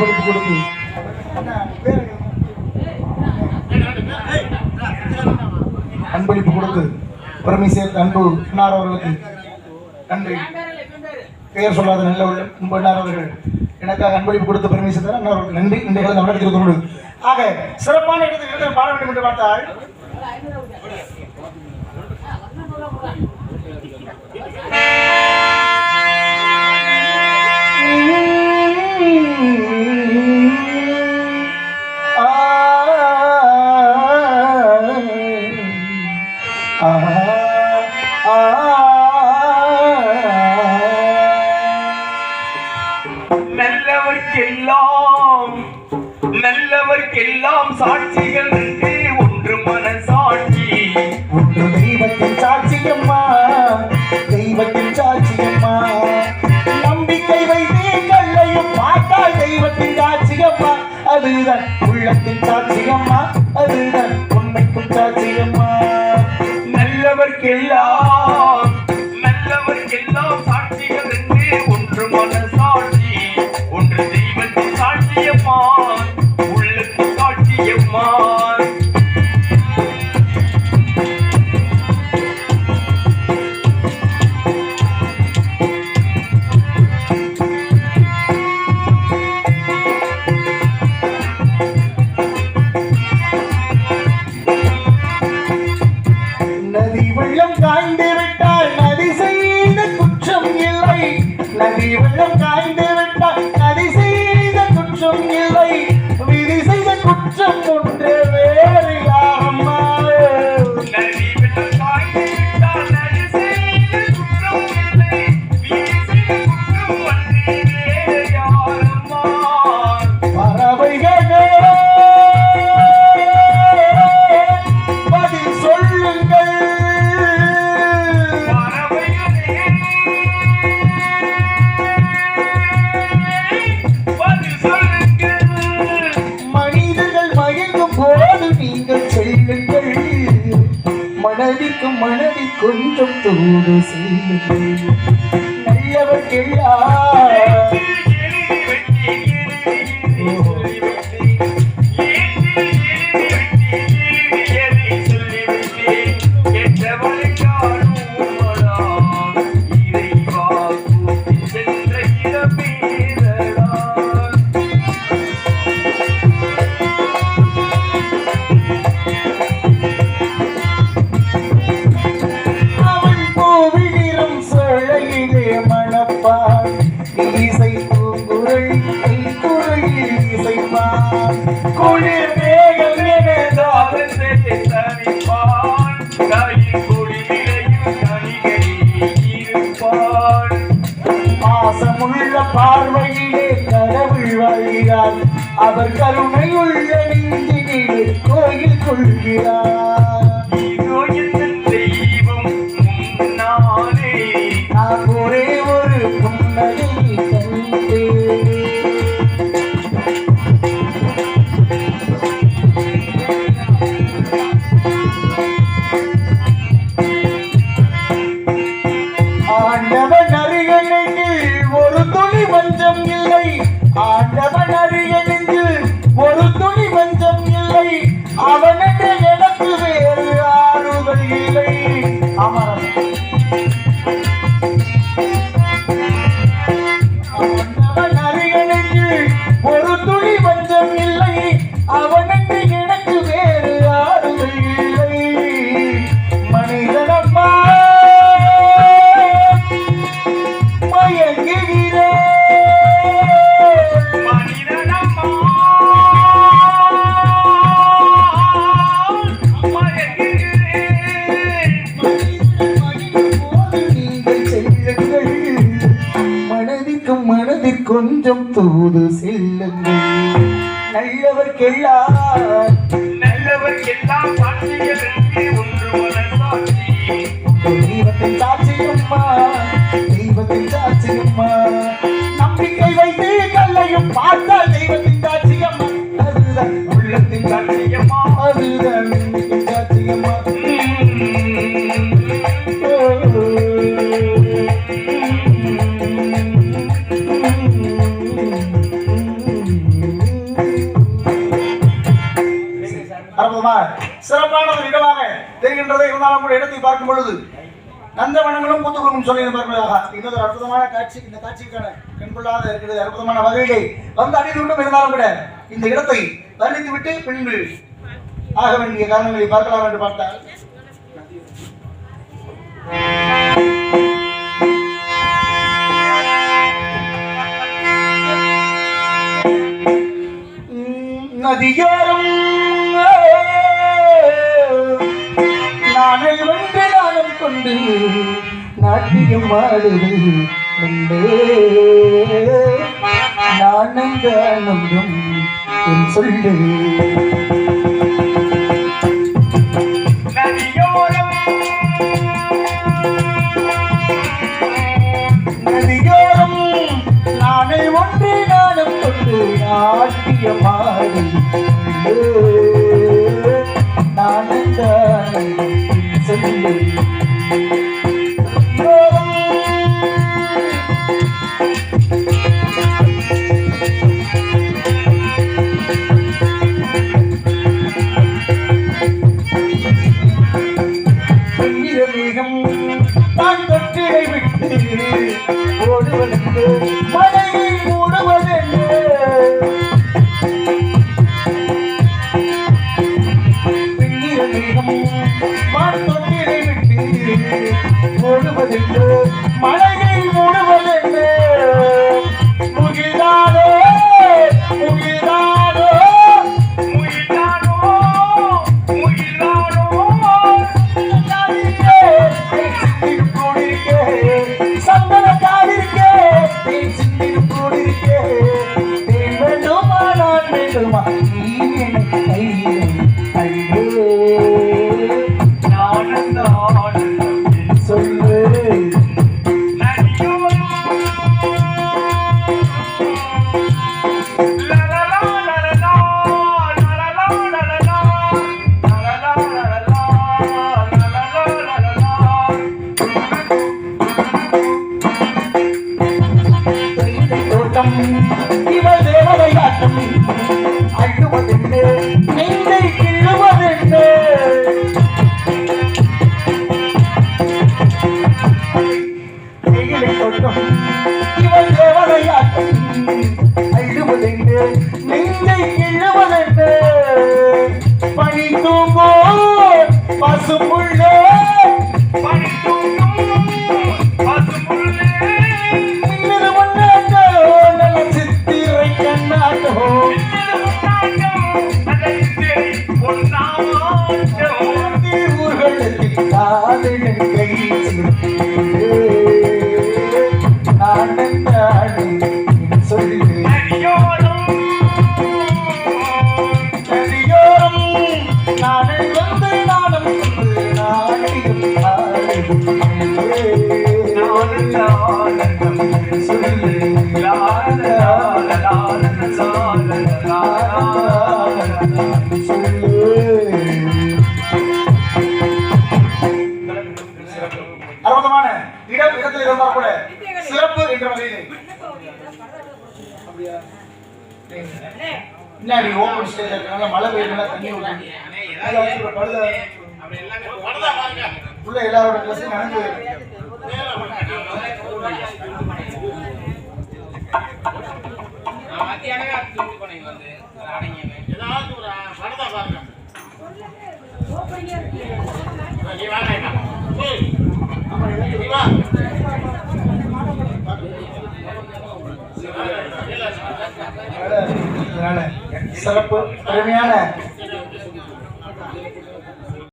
அன்பளிப்பு கொடுத்து அன்பளிப்பு கொடுத்து பெருமை சேர்த்த அன்பு இன்னார் அவர்களுக்கு நன்றி. பெயர் சொல்லாத நல்ல உள்ள அன்பு இன்னார் அவர்கள். எனக்காக அன்பளிப்பு கொடுத்து பெருமை சேர்த்தார் அன்னார் அவர்களுக்கு நன்றி. இந்த இடத்தில் நடத்தி கொண்டு. ஆக சிறப்பான இடத்தில் பாட வேண்டும் என்று பார்த்தால் சாட்சிகள் உண்டு ஒன்று மனசாட்சி. ஒன்று தெய்வத்தின் சாட்சியம்மா. தெய்வத்தின் சாட்சியம்மா. நம்பிக்கை வைத்து கல்லையும் பார்த்தால் தெய்வத்தின் சாட்சியம்மா. அதுதான் உள்ளத்தின் சாட்சியம்மா. அதுதான் உண்மைக்கும் சாட்சியம்மா. நல்லவர்க்கெல்லாம் நல்லவர்க்கெல்லாம் சாட்சிகள் உண்டு ஒன்று மன நன்றி வெள்ளம் காய்ந்து மனதிற்கும் மனதி கொஞ்சம் தூது செல்லுங்கள் நல்லவர்க்கெல்லாம் குளிர் மேகம் என தாகத்தை தணிப்பான். தாயின் கொடியிலையும் இருப்பான். பாசமுள்ள பார்வையிலே கடவுள் வாழ்கிறார் அவர் கருணையுள்ள நெஞ்சினிலே கோயில் கொள்கிறார் தெய்வம் நான் ஒரே ஒரு புன்னகை ஆண்டவன் நல்லவர்க்கெல்லாம் நல்லவர்க்கெல்லாம் என்று ஒன்று மனசாட்சி. தெய்வத்தின் சாட்சியம்மா தெய்வத்தின் சாட்சியம்மா. நம்பிக்கை வைத்து கல்லையும் பார்த்தால் இருந்தாலும் கூட இடத்தை பார்க்கும் பொழுது நந்தவனங்களும் புத்துக்குழும் சொல்லி பார்ப்பதாக இன்னொரு அற்புதமான காட்சி இந்த காட்சிக்கான கண்கொள்ளாத இருக்கிறது அற்புதமான வகையிலே வந்து அடித்துவிட்டும் இருந்தாலும் கூட இந்த இடத்தை வர்ணித்து விட்டு பின்பு ஆக வேண்டிய காரணங்களை பார்க்கலாம் என்று பார்த்தால். நதியோரம் நானில் வென்று நானும் கொண்டு நாட்டியம் ஆடுவது நானும் தானும் என் சொல்லு மேகம் தான் தொற்றிலை விட்டு ஓடுவதற்கு மழை முழுவதென்று மழை அற்புதமான இடம் இடத்தில் இருந்தால் கூட சிறப்பு என்ற வகையில் முன்னாடி ஓப்பன் ஸ்டேஜ் இருக்கனால மழை பெய்யறதுனால தண்ணி பழுத உள்ள எல்லாரோட ட்ரெஸ்ஸும் நனைஞ்சு அதனால சிறப்பு பெருமையான